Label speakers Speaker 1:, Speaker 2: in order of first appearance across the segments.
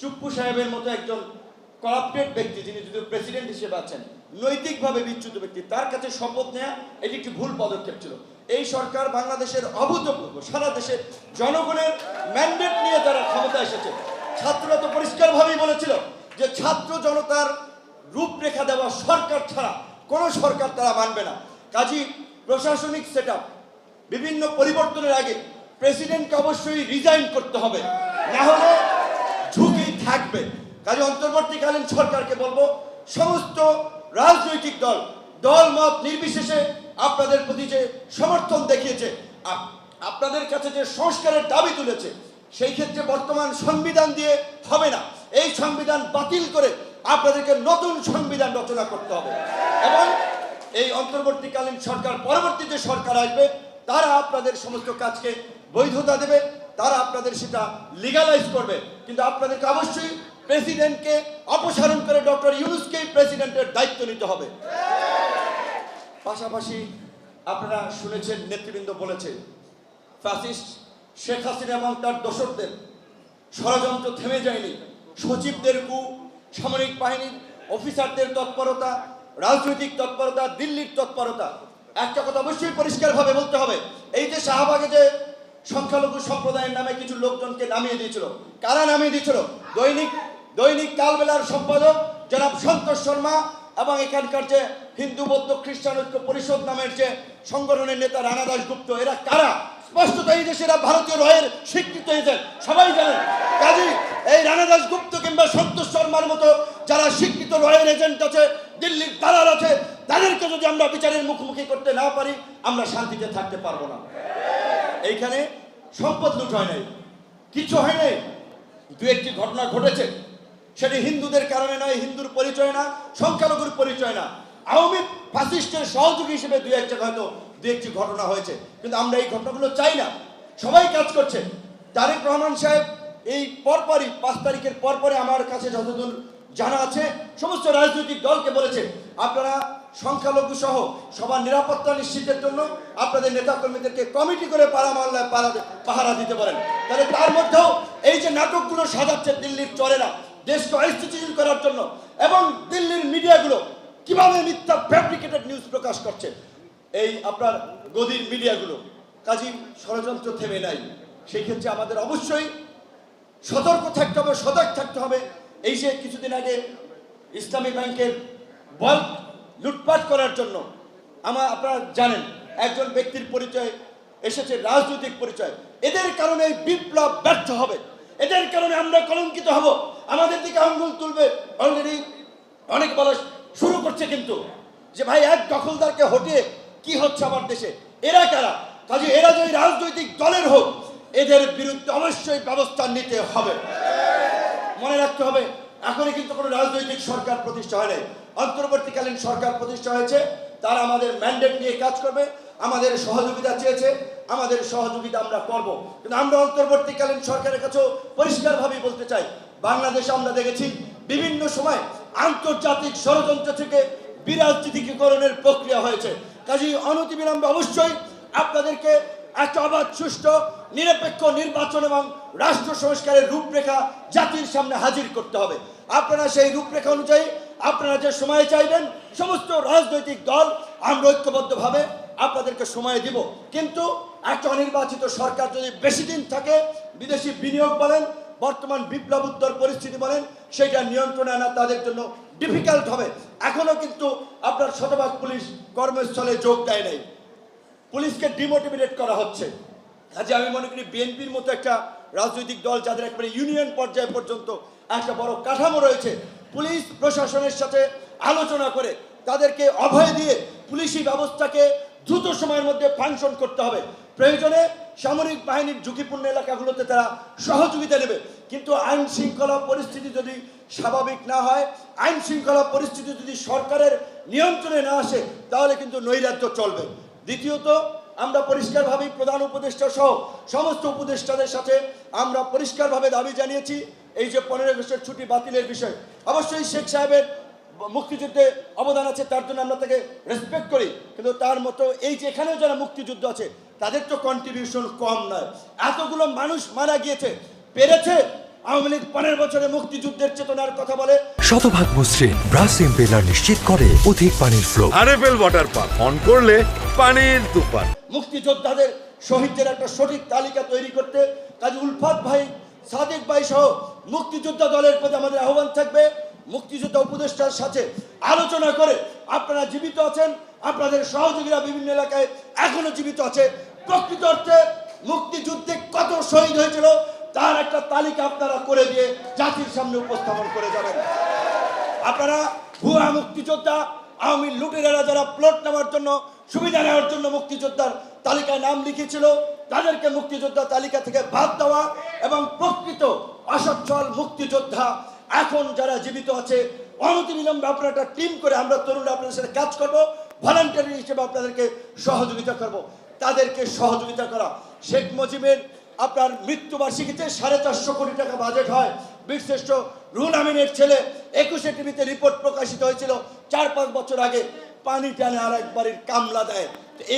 Speaker 1: চুপ্পু সাহেবের মতো একজন করাপ্টেড ব্যক্তি যিনি যদি প্রেসিডেন্ট হিসেবে আছেন, নৈতিকভাবে বিচ্যুত ব্যক্তি, তার কাছে শপথ নেওয়া এটি একটি ভুল পদক্ষেপ ছিল। এই সরকার বাংলাদেশের অভূতপূর্ব, সারা দেশের জনগণের ম্যান্ডেট নিয়ে তারা ক্ষমতা এসেছে, ছাত্ররা তো পরিষ্কারভাবেই বলেছিল যে ছাত্র জনতার রূপরেখা দেওয়া সরকার ছাড়া কোনো সরকার তারা মানবে না। কাজী প্রশাসনিক সেট বিভিন্ন পরিবর্তনের আগে প্রেসিডেন্টকে অবশ্যই রিজাইন করতে হবে। না হলে থাকবে। কাজে অন্তর্বর্তীকালীন সরকারকে বলব, সমস্ত রাজনৈতিক দল দল মত নির্বিশেষে আপনাদের প্রতি যে সমর্থন দেখিয়েছে, আপ- আপনাদের কাছে যে সংস্কারের দাবি তুলেছে, সেই ক্ষেত্রে বর্তমান সংবিধান দিয়ে হবে না। এই সংবিধান বাতিল করে আপনাদেরকে নতুন সংবিধান রচনা করতে হবে। এবং এই অন্তর্বর্তীকালীন সরকার, পরবর্তী যে সরকার আসবে, তারা আপনাদের সমস্ত কাজকে বৈধতা দেবে। তারা আপনাদের সেটা লিগালাইজ করবে। কিন্তু আপনাদেরকে অবশ্যই প্রেসিডেন্টকে অপসারণ করে ডক্টর ইউনুসকেই প্রেসিডেন্টের দায়িত্ব নিতে হবে। পাশাপাশি আপনারা শুনেছেন, নেতৃবৃন্দ বলেছে ফ্যাসিস্ট শেখ হাসিনা এবং তার দোসরদের ষড়যন্ত্র থেমে যায়নি। সচিবদের কু, সামরিক বাহিনীর অফিসারদের তৎপরতা, রাজনৈতিক তৎপরতা, দিল্লির তৎপরতা। একটা কথা অবশ্যই পরিষ্কারভাবে বলতে হবে, এই যে শাহবাগে যে সংখ্যালঘু সম্প্রদায়ের নামে কিছু লোকজনকে নামিয়ে দিয়েছিল। কারা নামিয়ে দিয়েছিল? দৈনিক দৈনিক কালবেলার সম্পাদক জনাব সন্তোষ শর্মা এবং এখানকার যে হিন্দু, বৌদ্ধ, খ্রিস্টান ঐক্য পরিষদ নামের যে সংগঠনের নেতা রানা দাসগুপ্ত এরা কারা? স্পষ্টত এই দেশেরা ভারতীয় রয়ের স্বীকৃত হয়েছে সবাই জানেন। কাজী, এই রানা দাসগুপ্ত কিংবা সন্তোষ শর্মার মতো যারা স্বীকৃত রয়ের এজেন্ট আছে, দিল্লির দালাল আছে, তাদেরকে যদি আমরা বিচারের মুখোমুখি করতে না পারি, আমরা শান্তিতে থাকতে পারব না। এইখানে সম্পদ লুট হয় নাই কিছু হয় নাই। দু একটি ঘটনা ঘটেছে, সেটি হিন্দুদের কারণে নয়, হিন্দুর পরিচয় না, সংখ্যালঘুর পরিচয় না। আওয়ামী ফাসিস্টের সহযোগী হিসেবে দু এক জায়গায় হয়তো দু একটি ঘটনা হয়েছে, কিন্তু আমরা এই ঘটনাগুলো চাই না। সবাই কাজ করছে। তারেক রহমান সাহেব এই পরপরই, পাঁচ তারিখের পরপরে আমার কাছে যতদূর জানা আছে, সমস্ত রাজনৈতিক দলকে বলেছে, আপনারা সংখ্যালঘু সহ সবার নিরাপত্তা নিশ্চিতের জন্য আপনাদের নেতাকর্মীদেরকে কমিটি করে পাড়া মাল্লায় পাড়া পাহারা দিতে পারেন। তাহলে তার মধ্যেও এই যে নাটকগুলো সাজাচ্ছে, দিল্লির চরেরা, দেশকে অস্থিতিশীল করার জন্য, এবং দিল্লির মিডিয়াগুলো কীভাবে মিথ্যা ফ্যাব্রিকেটেড নিউজ প্রকাশ করছে, এই আপনার গদির মিডিয়াগুলো। কাজী, ষড়যন্ত্র থেমে নাই। সেই ক্ষেত্রে আমাদের অবশ্যই সতর্ক থাকতে হবে, সজাগ থাকতে হবে এই যে কিছুদিন আগে ইসলামী ব্যাংকের বল লুটপাট করার জন্য আমার আপনারা জানেন, একজন ব্যক্তির পরিচয় এসেছে, রাজনৈতিক পরিচয়। এদের কারণে বিপ্লব ব্যর্থ হবে। এদের কারণে আমরা কলঙ্কিত হব। আমাদের দিকে আঙ্গুল তুলবে। অলরেডি অনেক বলা শুরু করছে কিন্তু যে, ভাই, এক দখলদারকে হটিয়ে কি হচ্ছে আমার দেশে? এরা কারা? কাজে এরা যদি রাজনৈতিক দলের হোক, এদের বিরুদ্ধে অবশ্যই ব্যবস্থা নিতে হবে। মনে রাখতে হবে, এখনই কিন্তু কোনো রাজনৈতিক সরকার প্রতিষ্ঠা হয় নাই। অন্তর্বর্তীকালীন সরকার প্রতিষ্ঠা হয়েছে, তারা আমাদের ম্যান্ডেট নিয়ে কাজ করবে, আমাদের সহযোগিতা চেয়েছে, আমাদের সহযোগিতা আমরা করব। কিন্তু আমরা অন্তর্বর্তীকালীন সরকারের কাছেও পরিষ্কারভাবেই বলতে চাই, বাংলাদেশে আমরা দেখেছি বিভিন্ন সময় আন্তর্জাতিক ষড়যন্ত্র থেকে বিরাজনীতিকরণের প্রক্রিয়া হয়েছে। কাজেই অনতিবিলম্বে অবশ্যই আপনাদেরকে একটা অবাধ, সুষ্ঠু, নিরপেক্ষ নির্বাচন এবং রাষ্ট্র সংস্কারের রূপরেখা জাতির সামনে হাজির করতে হবে। আপনারা সেই রূপরেখা অনুযায়ী আপনারা যে সময় চাইবেন, সমস্ত রাজনৈতিক দল আমরা ঐক্যবদ্ধভাবে আপনাদেরকে সময় দিব। কিন্তু একটা অনির্বাচিত সরকার যদি বেশি দিন থাকে, বিদেশি বিনিয়োগ বলেন, বর্তমান বিপ্লব উত্তর পরিস্থিতি বলেন, সেটা নিয়ন্ত্রণে আনা তাদের জন্য ডিফিকাল্ট হবে। এখনও কিন্তু আপনার শতভাগ পুলিশ কর্মস্থলে যোগ দেয় নাই। পুলিশকে ডিমোটিভেট করা হচ্ছে। কাজে আমি মনে করি বিএনপির মতো একটা রাজনৈতিক দল যাদের একবারে ইউনিয়ন পর্যায়ে পর্যন্ত একটা বড় কাঠামো রয়েছে, পুলিশ প্রশাসনের সাথে আলোচনা করে তাদেরকে অভয় দিয়ে পুলিশি ব্যবস্থাকে দ্রুত সময়ের মধ্যে ফাংশন করতে হবে। প্রয়োজনে সামরিক বাহিনীর ঝুঁকিপূর্ণ এলাকাগুলোতে তারা সহযোগিতা নেবে। কিন্তু আইন শৃঙ্খলা পরিস্থিতি যদি স্বাভাবিক না হয়, আইন শৃঙ্খলা পরিস্থিতি যদি সরকারের নিয়ন্ত্রণে না আসে, তাহলে কিন্তু নৈরাজ্য চলবে। দ্বিতীয়ত আমরা পরিষ্কারভাবেই প্রধান উপদেষ্টা সহ সমস্ত উপদেষ্টাদের সাথে আমরা পরিষ্কারভাবে দাবি জানিয়েছি, এই যে পনেরো আগস্টের ছুটি বাতিলের বিষয়। অবশ্যই শেখ সাহেবের মুক্তিযুদ্ধে অবদান আছে, তার জন্য আমরা তাকে রেসপেক্ট করি। কিন্তু তার মতো এই যে এখানেও যারা মুক্তিযুদ্ধ আছে, তাদের তো কন্ট্রিবিউশন কম নয়। এতগুলো মানুষ মারা গিয়েছে, পেরেছে আওয়ামী লীগ পনেরো বছরে মুক্তিযুদ্ধের চেতনার কথা বলে।
Speaker 2: শতভাগ মসৃণ ব্রাস ইম্পেলার নিশ্চিত করে অধিক পানির flow
Speaker 3: RFL water pump on করলে পানির তুফান।
Speaker 1: মুক্তিযোদ্ধাদের শহীদদের একটা সঠিক তালিকা তৈরি করতে কাজী উলফাত ভাই সাদেক ভাই সহ মুক্তিযোদ্ধা দলের প্রতি আমাদের আহ্বান থাকবে। মুক্তিযোদ্ধা উপদেষ্টার সাথে আলোচনা করে আপনারা জীবিত আছেন আপনাদের সহযোগীরা বিভিন্ন এলাকায় এখনও জীবিত আছে। প্রকৃত অর্থে মুক্তিযুদ্ধে কত শহীদ হয়েছিল তার একটা তালিকা আপনারা করে দিয়ে জাতির সামনে উপস্থাপন করে যাবেন। আপনারা ভুয়া মুক্তিযোদ্ধা, আওয়ামী লুটেরারা যারা প্লট নেওয়ার জন্য, সুবিধা নেওয়ার জন্য মুক্তিযোদ্ধার তালিকায় নাম লিখেছিল, তাদেরকে মুক্তিযোদ্ধা তালিকা থেকে বাদ দেওয়া এবং প্রকৃত অসচ্ছল মুক্তিযোদ্ধা এখন যারা জীবিত আছে, অনতিবিলম্বে আপনারা একটা টিম করে আমরা তরুণরা আপনাদের সাথে কাজ করব ভলান্টিয়ারি হিসেবে আপনাদেরকে সহযোগিতা করব। তাদেরকে সহযোগিতা করা শেখ মুজিবের আপনার মৃত্যুবার্ষিকীতে সাড়ে চারশো কোটি টাকা বাজেট হয়। বীরশ্রেষ্ঠ রুহুল আমিনের ছেলে একুশে টিভিতে রিপোর্ট প্রকাশিত হয়েছিল চার পাঁচ বছর আগে। পানি টানে আর একবারের কামলা দেয়।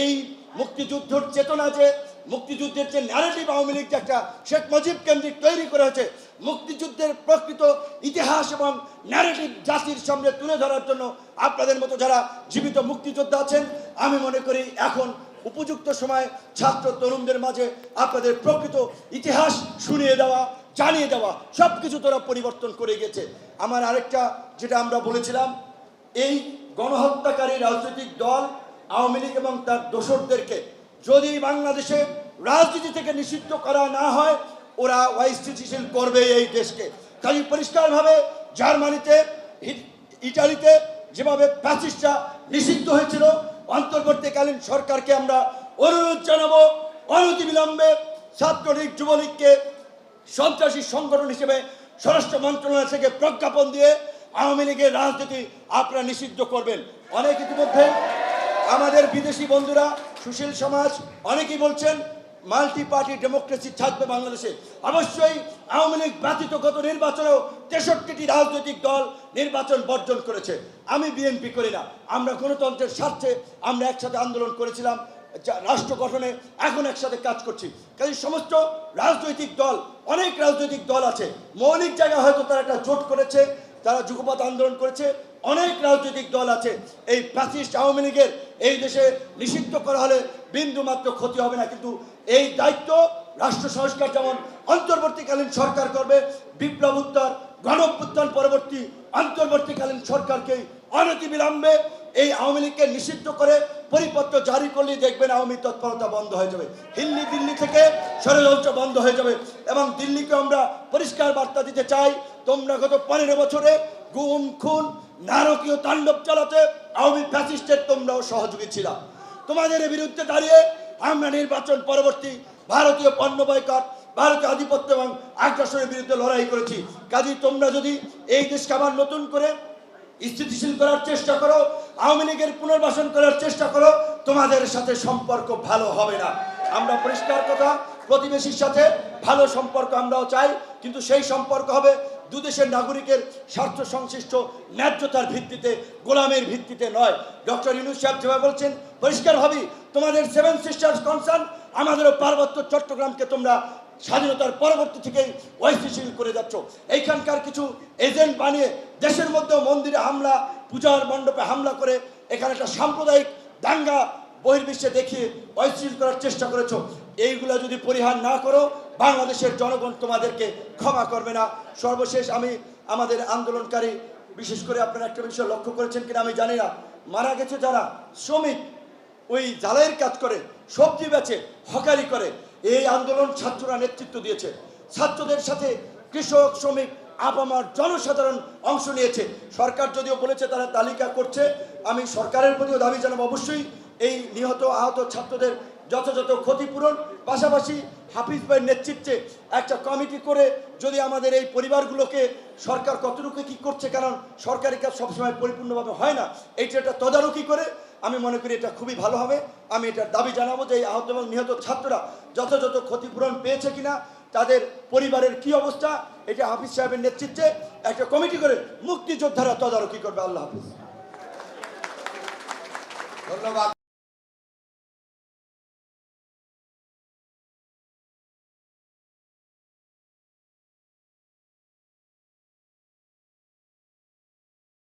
Speaker 1: এই মুক্তিযুদ্ধর চেতনা যে, মুক্তিযুদ্ধের যে ন্যারেটিভ আওয়ামী লীগ একটা শেখ মুজিব কেন্দ্রিক তৈরি করা হয়েছে, মুক্তিযুদ্ধের প্রকৃত ইতিহাস এবং ন্যারেটিভ জাতির সামনে তুলে ধরার জন্য আপনাদের মতো যারা জীবিত মুক্তিযোদ্ধা আছেন, আমি মনে করি এখন উপযুক্ত সময় ছাত্র তরুণদের মাঝে আপনাদের প্রকৃত ইতিহাস শুনিয়ে দেওয়া, জানিয়ে দেওয়া সব কিছু তোরা পরিবর্তন করে গেছে। আমার আরেকটা যেটা আমরা বলেছিলাম, এই গণহত্যাকারী রাজনৈতিক দল আওয়ামী লীগ এবং তার দোসরদেরকে যদি বাংলাদেশে রাজনীতি থেকে নিষিদ্ধ করা না হয়, ওরা অস্থিতিশীল করবে এই দেশকে। কাজে পরিষ্কারভাবে জার্মানিতে ইটালিতে যেভাবে প্যাসিস্টরা নিষিদ্ধ হয়েছিল অন্তর্বর্তীকালীন সরকারকে আমরা অনুরোধ জানাব, অনতিবিলম্বে ছাত্রলীগ, যুবলীগকে সন্ত্রাসী সংগঠন হিসেবে স্বরাষ্ট্র মন্ত্রণালয় থেকে প্রজ্ঞাপন দিয়ে আওয়ামী লীগের রাজনীতি আপনারা নিষিদ্ধ করবেন। অনেক ইতিমধ্যে আমাদের বিদেশি বন্ধুরা, সুশীল সমাজ, অনেকেই বলছেন মাল্টি পার্টি ডেমোক্রেসি থাকবে বাংলাদেশে। অবশ্যই আওয়ামী লীগ ব্যতীত গত নির্বাচনেও তেষট্টিটি রাজনৈতিক দল নির্বাচন বর্জন করেছে। আমি বিএনপি করি না। আমরা গণতন্ত্রের স্বার্থে আমরা একসাথে আন্দোলন করেছিলাম রাষ্ট্র গঠনে এখন একসাথে কাজ করছি। কাজে সমস্ত রাজনৈতিক দল, অনেক রাজনৈতিক দল আছে। মৌলিক জায়গায় হয়তো তারা একটা জোট করেছে তারা যুগপথ আন্দোলন করেছে, অনেক রাজনৈতিক দল আছে। এই ফ্যাসিস্ট আওয়ামী লীগের এই দেশে নিষিদ্ধ করা হলে বিন্দু মাত্র ক্ষতি হবে না। কিন্তু এই দায়িত্ব রাষ্ট্র সংস্কার যেমন অন্তর্বর্তীকালীন সরকার করবে, বিপ্লব উত্তর গণ পরবর্তী অন্তর্বর্তীকালীন সরকারকে অনতিবিলম্বে এই আওয়ামী লীগকে নিষিদ্ধ করে পরিপত্র জারি করলেই দেখবেন আওয়ামী তৎপরতা বন্ধ হয়ে যাবে। হিল্লি, দিল্লি থেকে ষড়যন্ত্র বন্ধ হয়ে যাবে এবং দিল্লিকে আমরা পরিষ্কার বার্তা দিতে চাই, তোমরা গত পনেরো বছরে গুম, খুন, নারকীয় তাণ্ডব চালাতে আওয়ামী ফ্যাসিস্টের তোমরাও সহযোগী ছিলা। তোমাদের বিরুদ্ধে দাঁড়িয়ে আমরা নির্বাচন পরবর্তী ভারতীয় পণ্য বয়কট, ভারতীয় আধিপত্য এবং আগ্রাসনের বিরুদ্ধে লড়াই করেছি। কাজী তোমরা যদি এই দেশকে আবার নতুন করে স্থিতিশীল করার চেষ্টা করো, আওয়ামী লীগের পুনর্বাসন করার চেষ্টা করো, তোমাদের সাথে সম্পর্ক ভালো হবে না। আমরা পরিষ্কার কথা, প্রতিবেশীর সাথে ভালো সম্পর্ক আমরাও চাই, কিন্তু সেই সম্পর্ক হবে দুদেশের নাগরিকের স্বার্থ সংশ্লিষ্ট ন্যায্যতার ভিত্তিতে, গোলামের ভিত্তিতে নয়। ডক্টর ইউনুস সাহেব যেভাবে বলছেন, পরিষ্কার পরিষ্কারভাবেই তোমাদের সেভেন সিস্টার্স কনসার্ন আমাদেরও পার্বত্য চট্টগ্রামকে তোমরা স্বাধীনতার পরবর্তী থেকেই ঐতিহ্যশীল করে যাচ্ছ। এইখানকার কিছু এজেন্ট বানিয়ে দেশের মধ্যেও মন্দিরে হামলা, পূজার মণ্ডপে হামলা করে এখানে একটা সাম্প্রদায়িক দাঙ্গা বহির্বিশ্বে দেখিয়ে ঐতিহ্যশীল করার চেষ্টা করেছ। এইগুলো যদি পরিহার না করো, বাংলাদেশের জনগণ তোমাদেরকে ক্ষমা করবে না। সর্বশেষ আমি আমাদের আন্দোলনকারী, বিশেষ করে আপনারা একটা বিষয় লক্ষ্য করেছেন কিনা আমি জানি না, মারা গেছে যারা শ্রমিক, ওই জ্বালাইয়ের কাজ করে, সবজি বেচে, হকারি করে। এই আন্দোলন ছাত্ররা নেতৃত্ব দিয়েছে। ছাত্রদের সাথে কৃষক, শ্রমিক আপামার জনসাধারণ অংশ নিয়েছে। সরকার যদিও বলেছে তারা তালিকা করছে, আমি সরকারের প্রতিও দাবি জানাব অবশ্যই, এই নিহত আহত ছাত্রদের যথাযথ ক্ষতিপূরণ। পাশাপাশি হাফিজ ভাইয়ের নেতৃত্বে একটা কমিটি করে যদি আমাদের এই পরিবারগুলোকে সরকার কতটুকু কি করছে, কারণ সরকারি কাজ সবসময় পরিপূর্ণভাবে হয় না, এইটা একটা তদারকি করে আমি মনে করি এটা খুবই ভালো হবে। আমি এটার দাবি জানাব যে এই আহত এবং নিহত ছাত্ররা যথাযথ ক্ষতিপূরণ পেয়েছে কিনা, তাদের পরিবারের কি অবস্থা, এটা হাফিজ সাহেবের নেতৃত্বে একটা কমিটি করে মুক্তিযোদ্ধারা তদারকি করবে। আল্লাহ হাফিজ।
Speaker 4: ধন্যবাদ।